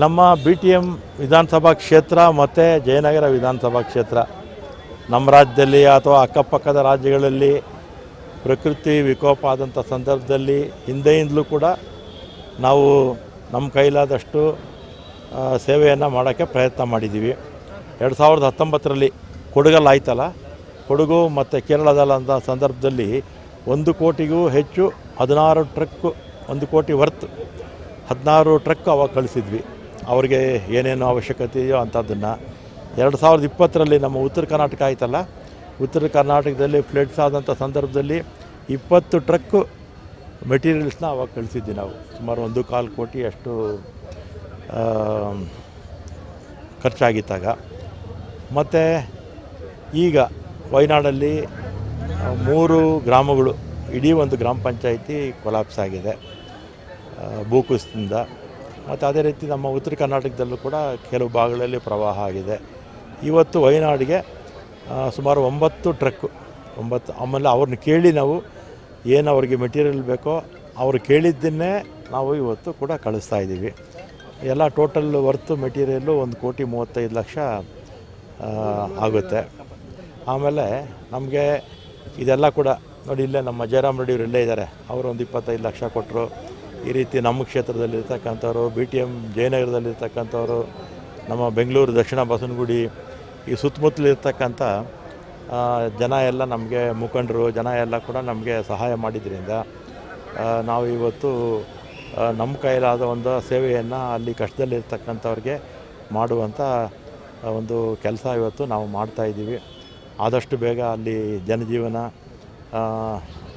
ನಮ್ಮ ಬಿ ಟಿ ಎಂ ವಿಧಾನಸಭಾ ಕ್ಷೇತ್ರ ಮತ್ತು ಜಯನಗರ ವಿಧಾನಸಭಾ ಕ್ಷೇತ್ರ. ನಮ್ಮ ರಾಜ್ಯದಲ್ಲಿ ಅಥವಾ ಅಕ್ಕಪಕ್ಕದ ರಾಜ್ಯಗಳಲ್ಲಿ ಪ್ರಕೃತಿ ವಿಕೋಪ ಆದಂಥ ಸಂದರ್ಭದಲ್ಲಿ ಹಿಂದೆಯಿಂದಲೂ ಕೂಡ ನಾವು ನಮ್ಮ ಕೈಲಾದಷ್ಟು ಸೇವೆಯನ್ನು ಮಾಡೋಕ್ಕೆ ಪ್ರಯತ್ನ ಮಾಡಿದ್ದೀವಿ. ಎರಡು ಸಾವಿರದ ಹತ್ತೊಂಬತ್ತರಲ್ಲಿ ಕೊಡಗಲ್ಲಿ ಆಯ್ತಲ್ಲ? ಕೊಡಗು ಮತ್ತು ಕೇರಳದಲ್ಲಂಥ ಸಂದರ್ಭದಲ್ಲಿ ಒಂದು ಕೋಟಿಗೂ ಹೆಚ್ಚು ಹದಿನಾರು ಟ್ರಕ್ಕು, ಒಂದು ಕೋಟಿ ವರ್ತ್ ಹದಿನಾರು ಟ್ರಕ್ ಅವಾಗ ಕಳಿಸಿದ್ವಿ. ಅವ್ರಿಗೆ ಏನೇನು ಅವಶ್ಯಕತೆ ಇದೆಯೋ ಅಂಥದ್ದನ್ನು. ಎರಡು ಸಾವಿರದ ಇಪ್ಪತ್ತರಲ್ಲಿ ನಮ್ಮ ಉತ್ತರ ಕರ್ನಾಟಕ ಆಯಿತಲ್ಲ? ಉತ್ತರ ಕರ್ನಾಟಕದಲ್ಲಿ ಫ್ಲಡ್ಸ್ ಆದಂಥ ಸಂದರ್ಭದಲ್ಲಿ ಇಪ್ಪತ್ತು ಟ್ರಕ್ಕು ಮೆಟೀರಿಯಲ್ಸ್ನ ಅವಾಗ ಕಳಿಸಿದ್ವಿ ನಾವು. ಸುಮಾರು ಒಂದು ಕಾಲು ಕೋಟಿ ಅಷ್ಟು ಖರ್ಚಾಗಿತ್ತಾಗ. ಮತ್ತು ಈಗ ವಯನಾಡಲ್ಲಿ ಮೂರು ಗ್ರಾಮಗಳು, ಇಡೀ ಒಂದು ಗ್ರಾಮ ಪಂಚಾಯಿತಿ ಕೊಲಾಪ್ಸ್ ಆಗಿದೆ. ಭೂಕುಸಿತದಿಂದ. ಮತ್ತು ಅದೇ ರೀತಿ ನಮ್ಮ ಉತ್ತರ ಕರ್ನಾಟಕದಲ್ಲೂ ಕೂಡ ಕೆಲವು ಭಾಗಗಳಲ್ಲಿ ಪ್ರವಾಹ ಆಗಿದೆ. ಇವತ್ತು ವಯನಾಡಿಗೆ ಸುಮಾರು ಒಂಬತ್ತು ಟ್ರಕ್ಕು ಒಂಬತ್ತು, ಆಮೇಲೆ ಅವ್ರನ್ನ ಕೇಳಿ ನಾವು ಏನು ಅವ್ರಿಗೆ ಮೆಟೀರಿಯಲ್ ಬೇಕೋ ಅವರು ಕೇಳಿದ್ದನ್ನೇ ನಾವು ಇವತ್ತು ಕೂಡ ಕಳಿಸ್ತಾ ಇದ್ದೀವಿ. ಎಲ್ಲ ಟೋಟಲ್ ವರ್ತು ಮೆಟೀರಿಯಲ್ಲು ಒಂದು ಕೋಟಿ ಮೂವತ್ತೈದು ಲಕ್ಷ ಆಗುತ್ತೆ. ಆಮೇಲೆ ನಮಗೆ ಇದೆಲ್ಲ ಕೂಡ ನೋಡಿ ಇಲ್ಲೇ ನಮ್ಮ ಜಯರಾಮ್ ರೆಡ್ಡಿ ಇಲ್ಲೇ ಇದ್ದಾರೆ. ಅವರು ಒಂದು ಇಪ್ಪತ್ತೈದು ಲಕ್ಷ ಕೊಟ್ಟರು ಈ ರೀತಿ ನಮ್ಮ ಕ್ಷೇತ್ರದಲ್ಲಿರ್ತಕ್ಕಂಥವ್ರು ಬಿ ಟಿ ಎಂ ಜಯನಗರದಲ್ಲಿರ್ತಕ್ಕಂಥವ್ರು, ನಮ್ಮ ಬೆಂಗಳೂರು ದಕ್ಷಿಣ ಬಸವನಗುಡಿ, ಈ ಸುತ್ತಮುತ್ತಲಿರ್ತಕ್ಕಂಥ ಜನ ಎಲ್ಲ ನಮಗೆ ಮುಖಂಡರು, ಜನ ಎಲ್ಲ ಕೂಡ ನಮಗೆ ಸಹಾಯ ಮಾಡಿದ್ರಿಂದ ನಾವು ಇವತ್ತು ನಮ್ಮ ಕೈಲಾದ ಒಂದು ಸೇವೆಯನ್ನು ಅಲ್ಲಿ ಕಷ್ಟದಲ್ಲಿರ್ತಕ್ಕಂಥವ್ರಿಗೆ ಮಾಡುವಂಥ ಒಂದು ಕೆಲಸ ಇವತ್ತು ನಾವು ಮಾಡ್ತಾಯಿದ್ದೀವಿ ಆದಷ್ಟು ಬೇಗ ಅಲ್ಲಿ ಜನಜೀವನ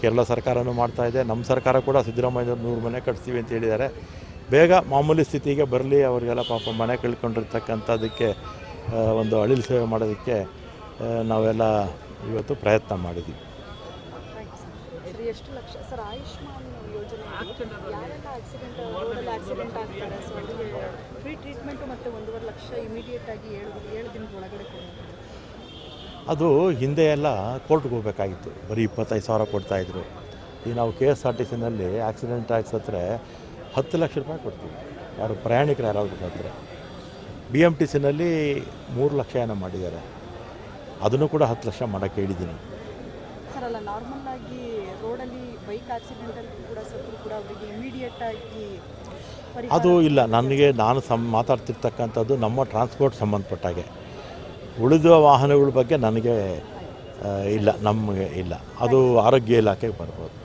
ಕೇರಳ ಸರ್ಕಾರನೂ ಇದೆ. ನಮ್ಮ ಸರ್ಕಾರ ಕೂಡ ಸಿದ್ದರಾಮಯ್ಯ ನೂರು ಮನೆ ಕಟ್ತೀವಿ ಅಂತ ಹೇಳಿದ್ದಾರೆ. ಬೇಗ ಮಾಮೂಲಿ ಸ್ಥಿತಿಗೆ ಬರಲಿ, ಅವರಿಗೆಲ್ಲ ಪಾಪ ಮನೆ ಕಳ್ಕೊಂಡಿರ್ತಕ್ಕಂಥದ್ದಕ್ಕೆ ಒಂದು ಅಳಿಲು ಸೇವೆ ಮಾಡೋದಕ್ಕೆ ನಾವೆಲ್ಲ ಇವತ್ತು ಪ್ರಯತ್ನ ಮಾಡಿದ್ದೀವಿ. ಟ್ರೀಟ್ಮೆಂಟು ಮತ್ತು ಒಂದೂವರೆ ಲಕ್ಷ ಇಮಿಡಿಯೇಟ್ ಆಗಿ ಏಳು ಏಳು ದಿನದ ಒಳಗಡೆ ಅದು ಹಿಂದೆ ಎಲ್ಲ ಕೋರ್ಟ್ಗೆ ಹೋಗಬೇಕಾಗಿತ್ತು. ಬರೀ ಇಪ್ಪತ್ತೈದು ಸಾವಿರ ಕೊಡ್ತಾಯಿದ್ರು ಈಗ ನಾವು ಕೆ ಎಸ್ ಆರ್ ಟಿ ಸಿನಲ್ಲಿ ಆಕ್ಸಿಡೆಂಟ್ ಟ್ಯಾಕ್ಸ್ ಹತ್ರ ಹತ್ತು ಲಕ್ಷ ರೂಪಾಯಿ ಕೊಡ್ತೀವಿ. ಯಾರು ಪ್ರಯಾಣಿಕರು ಯಾರಾದರೂ ಹತ್ತಿರ ಬಿ ಎಂ ಟಿ ಸಿನಲ್ಲಿ ಮೂರು ಲಕ್ಷ ಏನೋ ಮಾಡಿದ್ದಾರೆ. ಅದನ್ನು ಕೂಡ ಹತ್ತು ಲಕ್ಷ ಮಾಡೋಕ್ಕೆ ಹೇಳಿದ್ದೀನಿ. ಸರ್ ಅಲ್ಲ ನಾರ್ಮಲ್ ಆಗಿ ರೋಡಲ್ಲಿ ಬೈಕ್ ಆಕ್ಸಿಡೆಂಟಲ್ಲಿ ಕೂಡ ಸತ್ರು ಕೂಡ ಅವರಿಗೆ ಇಮಿಡಿಯೇಟ್ ಆಗಿ ಅದು ಇಲ್ಲ ನನಗೆ ನಾನು ಸಂ ಮಾತಾಡ್ತಿರ್ತಕ್ಕಂಥದ್ದು ನಮ್ಮ ಟ್ರಾನ್ಸ್ಪೋರ್ಟ್ ಸಂಬಂಧಪಟ್ಟಾಗೆ. ಉಳಿದ ವಾಹನಗಳ ಬಗ್ಗೆ ನನಗೆ ಇಲ್ಲ ನಮಗೆ ಇಲ್ಲ. ಅದು ಆರೋಗ್ಯ ಇಲಾಖೆಗೆ ಬರ್ಬೋದು.